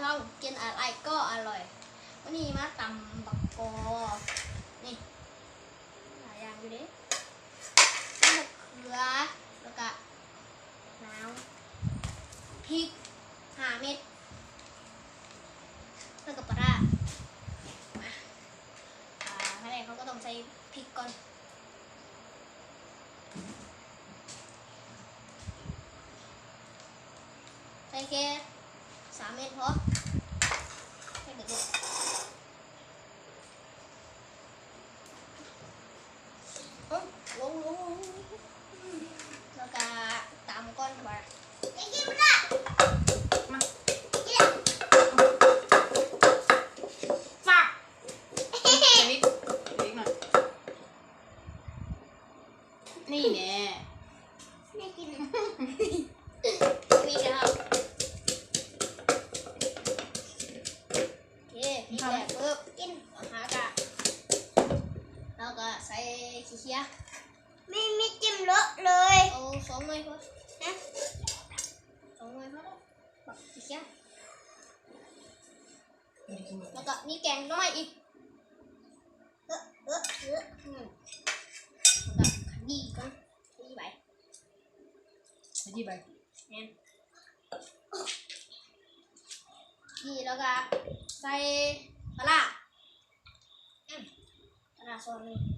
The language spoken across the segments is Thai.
ช่องกินอะไรก็อร่อย วันนี้มาตำบักกอ นี่หลายอย่างอยู่ดิมะเขือ แล้วก็น้ำพริกห้าเม็ด แล้วก็ปลามาอ่าขั้นแรเขาก็ต้องใส่พริกก่อนใส่แค่ สามเม็ดพอให้เด็กๆเอ้าลงลงลงแล้วก็ตามก้อนไปไอ้กินมันละ มา กิน ฝากอันนี้เล็กหน่อย นี่แน่ ไม่กิน ส่ขี้เคี้ยไม่ไม่จิ้มเลอะเลยเอาสองหน่วยพอนะสองหน่วยพอแล้วบักขี้เคี้ยแล้วก็มีแกงน้อยอีกเออเออเอออืมแล้วก็ขยี้ก่อนขยี้ไปไปที่ใบเนี่ยนี่แล้วก็ใส่ปลาร้าอืมปลาร้าส่วนหนึ่งอืมหมดแล้ว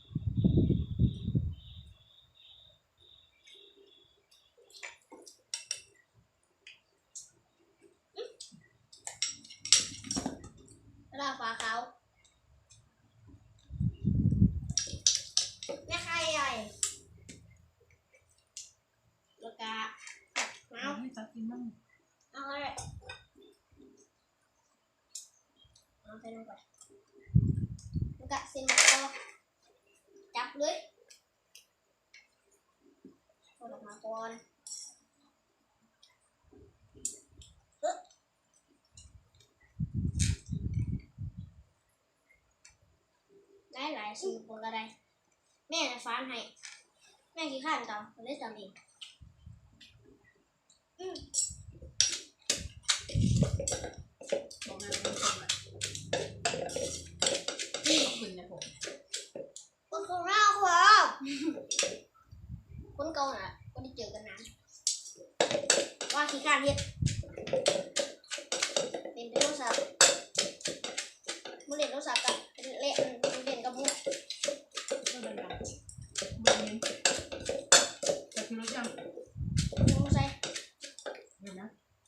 tay luôn vậy? chúng ta xem một cô chắp lưới cô đọc mà con đấy lại xin một ra đây mẹ là phán hay mẹ chỉ khá tao, lấy tao đi ừ. điện. Điện nó sạc. Muốn điện nó sạc cả. Lẹ ừ, điện cả bu không say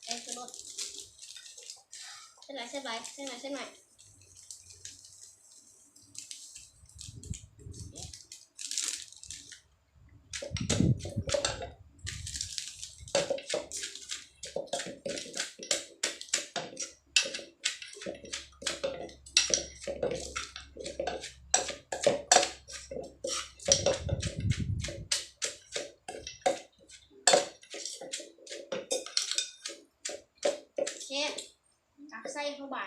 em cứ luôn xem lại xem lại xem lại xem lại. เช่นเล่นกับมุกก็ดังๆมันเน้นแต่คือรถยังมุกไส้เข้าบา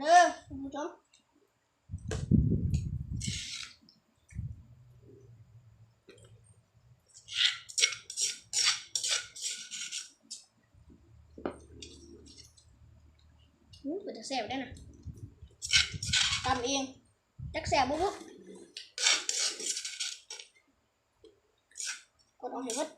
ủa không chấm nước đây nè. Tâm yên. Chắc xèo bút bút. Còn ông thì mất.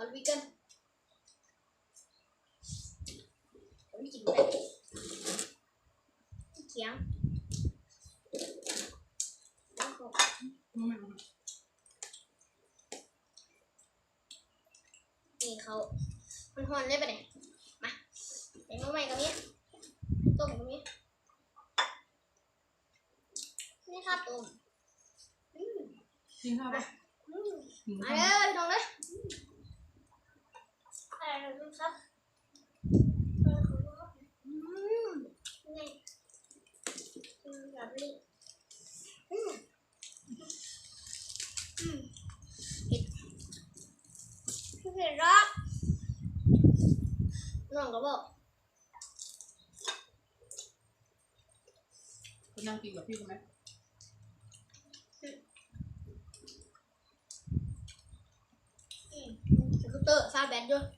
ขอวิกันผมกินได้เขียงแล้วก็รู้ไหมว่านี่เขามันหอนได้ปะเนี่ยมาใส่มาใหม่กับนี้ต้มกับนี้นี่ค่ะต้มอืมกินข้าวปะอืมกินมาข้าวเลยน้องเลย อะไรนะครับอืมนี่อืมแบบนี้อืมอืมพี่เผ็ดรักน้องก็บอกคุณนั่งกินกับพี่ไหมสกูตเตอร์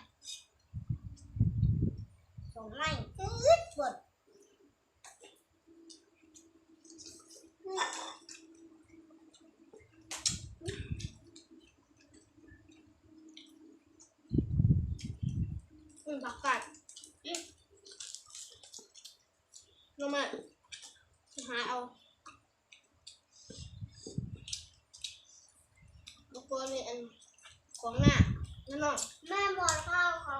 อืมผักกาดอืมลงมาหาเอาแล้วก็นี่อันของหน้านั่นหรอแม่หมดข้าวเขา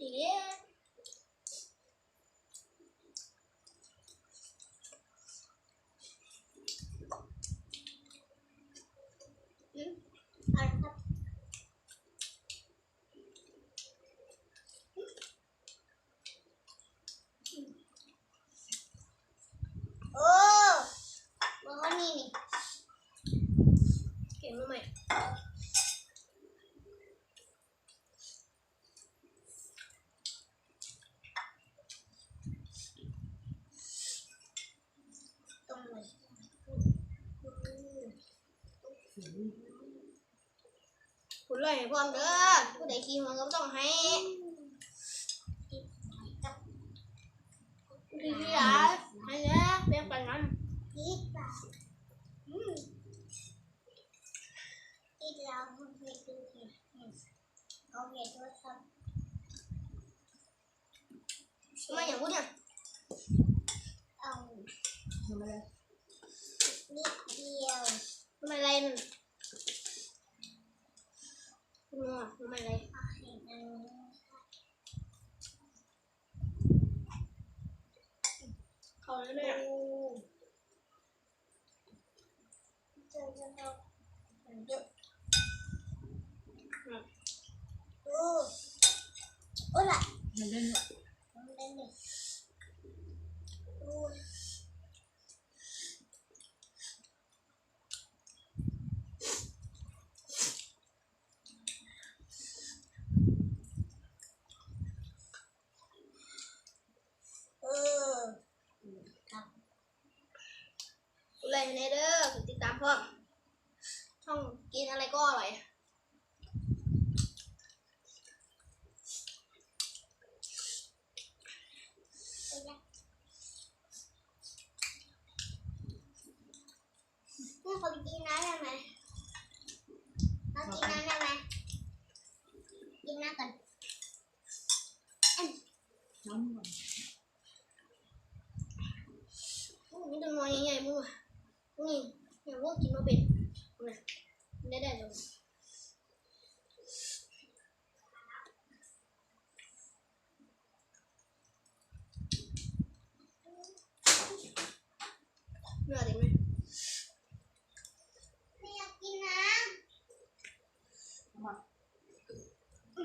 耶 ให้พร้อมเด้อผู้ใดขี้หัวก็ต้องให้ còn nữa nè chơi cho không ừ. ừ. Ôi lại. Mình lên rồi lên เพราะช่องกินอะไรก็อร่อยนี่ขอไปกินน้ำได้ไหมเรากินน้ำได้ไหมกินน้ำก่อน まあ、うん。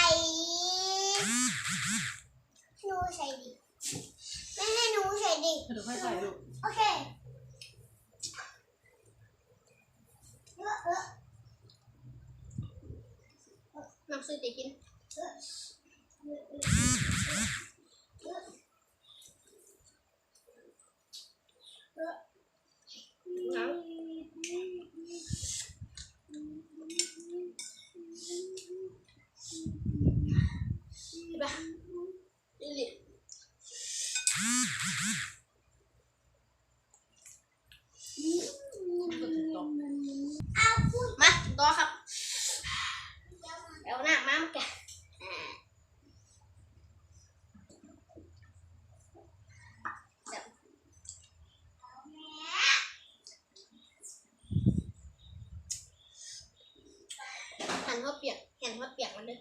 ยวค่อยใส่ลูกโอเคเออเออน้ำซุปจะกิน หัวเปียกแหนหัวเปียกมันเลย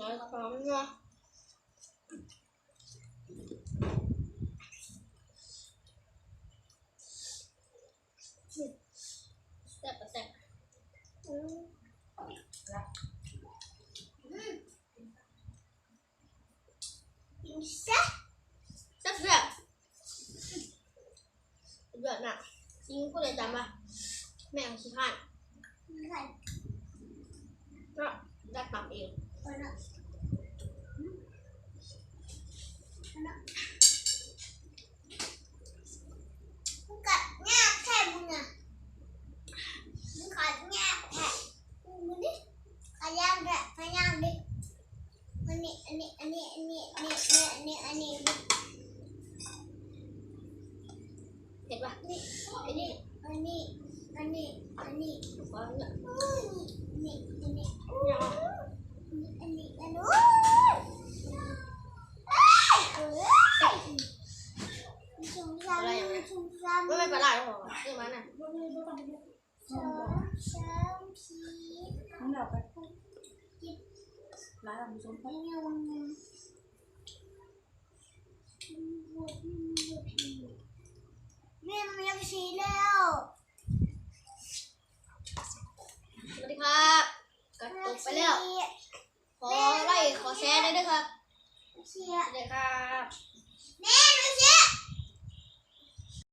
ร้อยพร้อมเนาะแซ่บแซ่บอืมแซ่บแซ่บแซ่บเดือดหนักจริงก็เลยจำว่า แม่ของขี้ข้านใส่ก็ได้ปรับเองก่อนนะอืมเอานะมึงกัดแง่แค่มึงอะมึงกัดแง่แค่มึงดิขยามด้วยขยามดิอันนี้อันนี้อันนี้อันนี้อันนี้อันนี้อันนี้อันนี้เห็นปะนนี้ Không đọc đấy Lại làm xuống phát Mẹ mình làm gì đâu สวัสดีครับกระตุกไปแล้ว ขอไล่ขอแชร์ได้ด้วยครับสวัสดีครับ แม่ดูเชีย